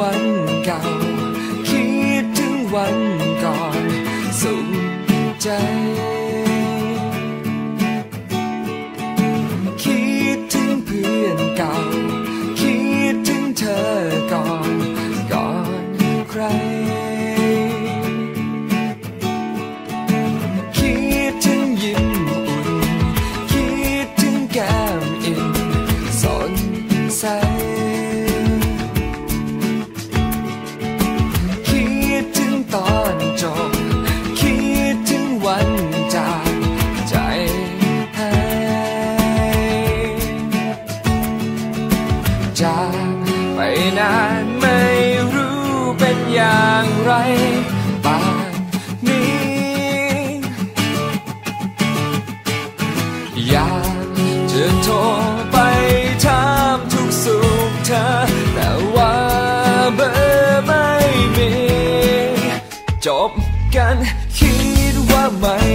วันเก่า คิดถึงวันก่อนสุขใจคิดถึงเพื่อนเก่าคิดถึงเธอก่อนก่อนใครคิดถึงยิ้ากไปนานไม่รู้เป็นอย่างไรปากนี้อยากจะโทรไปถามทุกสุขเธอ แต่ว่าเบอร์ไม่มี จบกันคิดว่าไมั